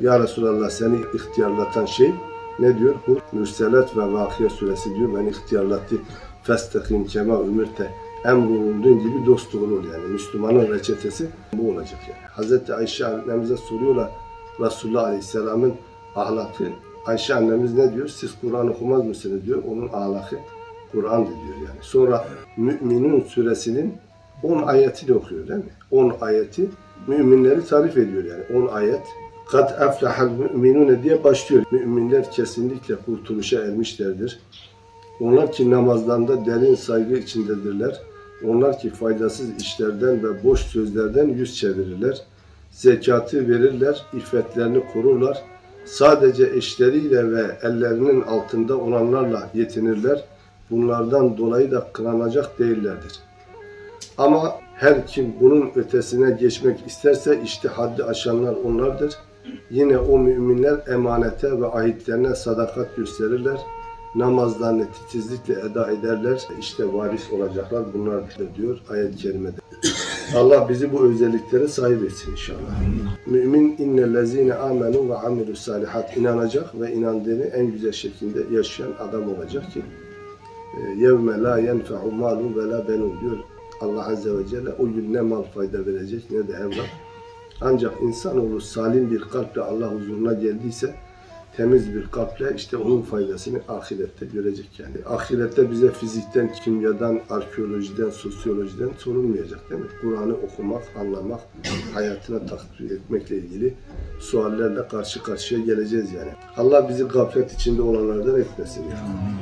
Ya Resulallah seni ihtiyarlatan şey ne diyor? Bu Mürselat ve Vakıya suresi diyor. Ben ihtiyarlattı. Festekim kema ümirte emrolunduğun gibi dostluğun ol yani. Müslümanın reçetesi bu olacak yani. Hazreti Ayşe annemize soruyorlar Resulullah Aleyhisselam'ın ahlakı. Ayşe annemiz ne diyor? Siz Kur'an okumaz mısınız diyor. Onun ahlakı Kur'an diyor yani. Sonra Müminun suresinin 10 ayetini okuyor değil mi? 10 ayeti müminleri tarif ediyor yani. 10 ayet. Kad eflahal müminune diye başlıyor. Müminler kesinlikle kurtuluşa ermişlerdir. Onlar ki namazlarında derin saygı içindedirler. Onlar ki faydasız işlerden ve boş sözlerden yüz çevirirler. Zekatı verirler, iffetlerini korurlar. Sadece eşleriyle ve ellerinin altında olanlarla yetinirler. Bunlardan dolayı da kınanacak değillerdir. Ama her kim bunun ötesine geçmek isterse işte haddi aşanlar onlardır. Yine o müminler emanete ve ahitlerine sadakat gösterirler. Namazlarını titizlikle eda ederler. İşte varis olacaklar bunlar diyor ayet-i kerimede. Allah bizi bu özelliklere sahip etsin inşallah. Mümin innellezine amenu ve amilu salihat inanacak ve inandığını en güzel şekilde yaşayan adam olacak ki yevme la yenfe'u malun ve la benun diyor Allah Azze ve Celle o gün ne mal fayda verecek ne de evlat. Ancak insanoğlu salim bir kalple Allah huzuruna geldiyse temiz bir kalple işte onun faydasını ahirette görecek yani. Ahirette bize fizikten, kimyadan, arkeolojiden, sosyolojiden sorulmayacak değil mi? Kur'an'ı okumak, anlamak, hayatına takdir etmekle ilgili suallerle karşı karşıya geleceğiz yani. Allah bizi gaflet içinde olanlardan etmesin. Yani.